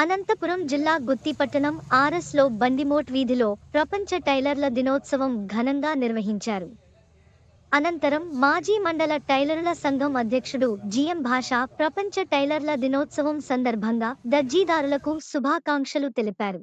అనంతపురం జిల్లా గుత్తిపట్టణం ఆర్ఎస్లో బండిమోట్ వీధిలో ప్రపంచ టైలర్ల దినోత్సవం ఘనంగా నిర్వహించారు. అనంతరం మాజీ మండల టైలర్ల సంఘం అధ్యక్షుడు జిఎం భాష ప్రపంచ టైలర్ల దినోత్సవం సందర్భంగా దర్జీదారులకు శుభాకాంక్షలు తెలిపారు.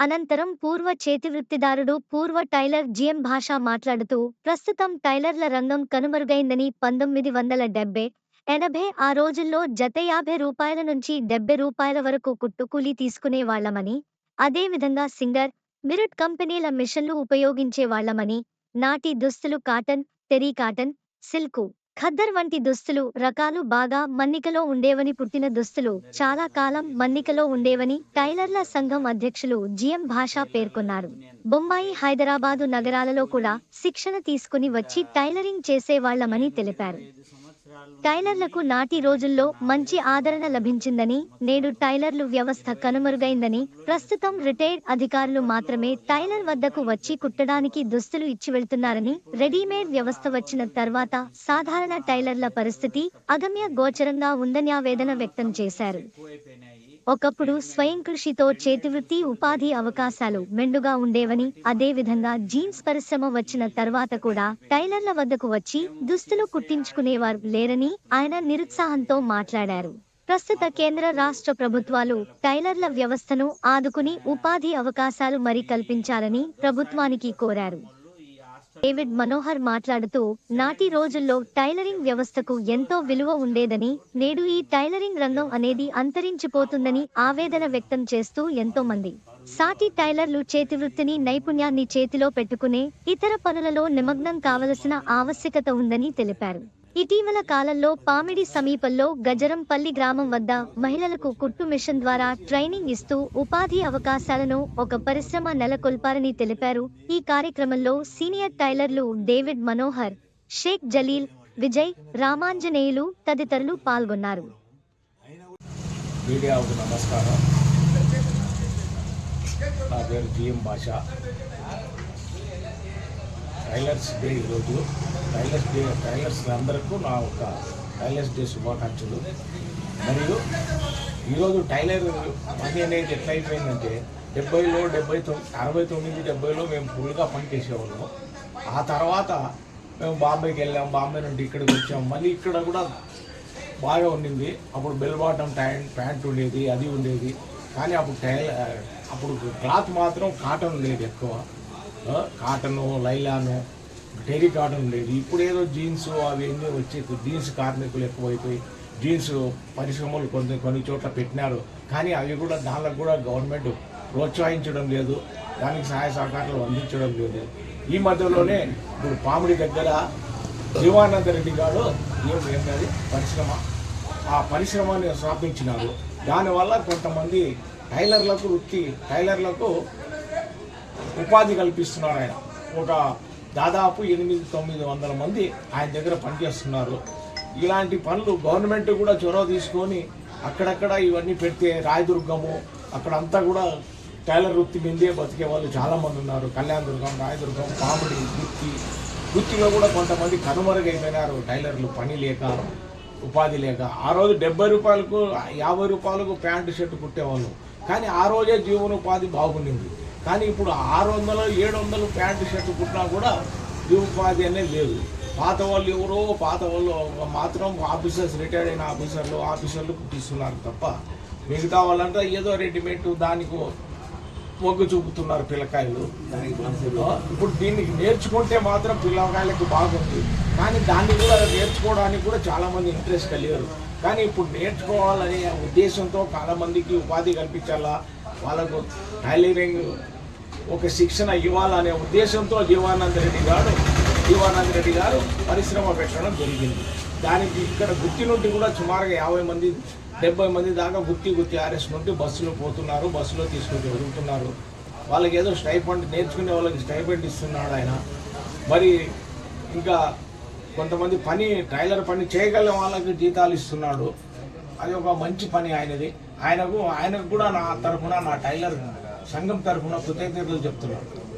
అనంతరం పూర్వ చేతివృత్తిదారుడు పూర్వ టైలర్ జిఎం భాష మాట్లాడుతూ ప్రస్తుతం టైలర్ల రంగం కనుమరుగైందని పంతొమ్మిది వందల డెబ్బై ఎనభై ఆ రోజుల్లో జత యాభై రూపాయల నుంచి డెబ్బై రూపాయల వరకు కుట్టుకూలీ తీసుకునేవాళ్ళమని అదేవిధంగా సింగర్ మిరుట్ కంపెనీల మిషన్లు ఉపయోగించేవాళ్ళమని నాటి దుస్తులు cotton terry cotton silk khaddar వంటి దుస్తులు రకాలు బాగా మన్నికలో ఉండేవని పుట్టిన దుస్తులు చాలా కాలం మన్నికలో ఉండేవని టైలర్ల సంఘం అధ్యక్షులు జిఎం భాషా పేర్కొన్నారు. బొంబాయి హైదరాబాదు నగరాలలో కూడా శిక్షణ తీసుకుని వచ్చి టైలరింగ్ చేసేవాళ్ళమని తెలిపారు. టైలర్లకు నాటి రోజుల్లో మంచి ఆదరణ లభించిందని నేడు టైలర్లు వ్యవస్థ కనుమరుగైందని ప్రస్తుతం రిటైర్డ్ అధికారులు మాత్రమే టైలర్ వద్దకు వచ్చి కుట్టడానికి దుస్తులు ఇచ్చి వెళ్తున్నారని రెడీమేడ్ వ్యవస్థ వచ్చిన తర్వాత సాధారణ టైలర్ల పరిస్థితి అగమ్య గోచరంగా ఉందని ఆవేదన వ్యక్తం చేశారు. ఒకప్పుడు స్వయం కృషితో చేతివృత్తి ఉపాధి అవకాశాలు మెండుగా ఉండేవని అదేవిధంగా జీన్స్ పరిశ్రమ వచ్చిన తర్వాత కూడా టైలర్ల వద్దకు వచ్చి దుస్తులు కుట్టించుకునేవారు లేరని ఆయన నిరుత్సాహంతో మాట్లాడారు. ప్రస్తుత కేంద్ర రాష్ట్ర ప్రభుత్వాలు టైలర్ల వ్యవస్థను ఆదుకుని ఉపాధి అవకాశాలు మరి కల్పించాలని ప్రభుత్వానికి కోరారు. డేవిడ్ మనోహర్ మాట్లాడుతూ నాటి రోజుల్లో టైలరింగ్ వ్యవస్థకు ఎంతో విలువ ఉండేదని నేడు ఈ టైలరింగ్ రంగం అనేది అంతరించిపోతుందని ఆవేదన వ్యక్తం చేస్తూ ఎంతో మంది సాటి టైలర్లు చేతివృత్తిని నైపుణ్యాన్ని చేతిలో పెట్టుకునే ఇతర పనులలో నిమగ్నం కావలసిన ఆవశ్యకత ఉందని తెలిపారు. ఇటీవల కాలంలో పామిడి సమీపంలో గజరంపల్లి గ్రామం వద్ద మహిళలకు కుట్టు మిషన్ ద్వారా ట్రైనింగ్ ఇస్తూ ఉపాధి అవకాశాలను ఒక పరిశ్రమ నెలకొల్పారని తెలిపారు. ఈ కార్యక్రమంలో సీనియర్ టైలర్లు డేవిడ్ మనోహర్ షేక్ జలీల్ విజయ్ రామాంజనేయులు తదితరులు పాల్గొన్నారు. మీడియాకు నమస్కారం. నా పేరు జిఎం భాష టైలర్స్ డే ఈరోజు టైలర్స్ డే టైలర్స్ అందరికీ నా ఒక టైలర్స్ డే శుభాకాంక్షలు. మరియు ఈరోజు టైలర్ పని అనేది ఎట్లయిపోయిందంటే డెబ్బైలో డెబ్బై తొమ్మిది అరవై తొమ్మిది డెబ్బైలో మేము ఫుల్గా పని చేసేవాళ్ళం. ఆ తర్వాత మేము బాంబేకి వెళ్ళాం బాంబే నుండి ఇక్కడికి వచ్చాం. మళ్ళీ ఇక్కడ కూడా బాగా ఉండింది. అప్పుడు బెల్ బాటం ప్యాంట్ ప్యాంట్ ఉండేది అది ఉండేది. కానీ అప్పుడు టైలర్ అప్పుడు క్లాత్ మాత్రం కాటన్ ఉండేది ఎక్కువ. కాటను లైలాను టెరీ కాటన్ ఉండేది. ఇప్పుడు ఏదో జీన్స్ అవి ఎన్ని వచ్చి జీన్స్ కార్మికులు ఎక్కువైపోయి జీన్స్ పరిశ్రమలు కొన్ని కొన్ని చోట్ల పెట్టినారు. కానీ అవి కూడా దానికి కూడా గవర్నమెంట్ ప్రోత్సహించడం లేదు. దానికి సహాయ సహకారాలు అందించడం లేదు. ఈ మధ్యలోనే ఇప్పుడు పామిడి దగ్గర జీవానంద రెడ్డి గారు ఏం ఏంటది? పరిశ్రమ. ఆ పరిశ్రమని స్థాపించినారు. దానివల్ల కొంతమంది టైలర్లకు వృత్తి టైలర్లకు ఉపాధి కల్పిస్తున్నారు ఆయన. ఒక దాదాపు ఎనిమిది తొమ్మిది వందల మంది ఆయన దగ్గర పనిచేస్తున్నారు. ఇలాంటి పనులు గవర్నమెంట్ కూడా చొరవ తీసుకొని అక్కడక్కడ ఇవన్నీ పెడితే రాయదుర్గము అక్కడంతా కూడా టైలర్ వృత్తి మీదే బతికే వాళ్ళు చాలామంది ఉన్నారు. కళ్యాణదుర్గం రాయదుర్గం కామెడీ గుత్తి. గుత్తిలో కూడా కొంతమంది కనుమరుగైపోయినారు. టైలర్లు పని లేక ఉపాధి లేక. ఆ రోజు డెబ్బై రూపాయలకు యాభై రూపాయలకు ప్యాంటు షర్ట్ కుట్టేవాళ్ళు. కానీ ఆ రోజే జీవనోపాధి బాగుండింది. కానీ ఇప్పుడు ఆరు వందలు ఏడు వందలు ప్యాంటు షర్ట్ కుట్టినా కూడా ఉపాధి అనేది లేదు. పాత వాళ్ళు ఎవరో పాత వాళ్ళు మాత్రం ఆఫీసర్స్ రిటైర్డ్ అయిన ఆఫీసర్లు ఆఫీసర్లు కుట్టిస్తున్నారు తప్ప మిగతా వాళ్ళంతా ఏదో రెడీమేడ్ దానికి మొగ్గు చూపుతున్నారు పిల్లకాయలు. ఇప్పుడు దీన్ని నేర్చుకుంటే మాత్రం పిల్లకాయలకు బాగుంది. కానీ దాన్ని కూడా నేర్చుకోవడానికి కూడా చాలామంది ఇంట్రెస్ట్ కలిగారు. కానీ ఇప్పుడు నేర్చుకోవాలనే ఉద్దేశంతో చాలామందికి ఉపాధి కల్పించాలా? వాళ్ళకు టైలరింగ్ ఒక శిక్షణ ఇవ్వాలనే ఉద్దేశంతో జీవానంద రెడ్డి గారు జీవానంద రెడ్డి గారు పరిశ్రమ పెట్టడం జరిగింది. దానికి ఇక్కడ గుత్తి నుండి కూడా సుమారుగా యాభై మంది డెబ్బై మంది దాకా గుత్తి గుత్తి ఆర్ఎస్ నుండి బస్సులో పోతున్నారు బస్సులో తీసుకొని వెళ్తున్నారు. వాళ్ళకి ఏదో స్టైఫండ్ నేర్చుకునే వాళ్ళకి స్టైఫండ్ ఇస్తున్నాడు ఆయన. మరి ఇంకా కొంతమంది పని టైలర్ పని చేయగల వాళ్ళకి జీతాలు ఇస్తున్నాడు. అది ఒక మంచి పని ఆయనది. ఆయనకు ఆయనకు కూడా నా తరఫున నా టైలర్ సంఘం తరఫున కృతజ్ఞతలు చెప్తున్నాను.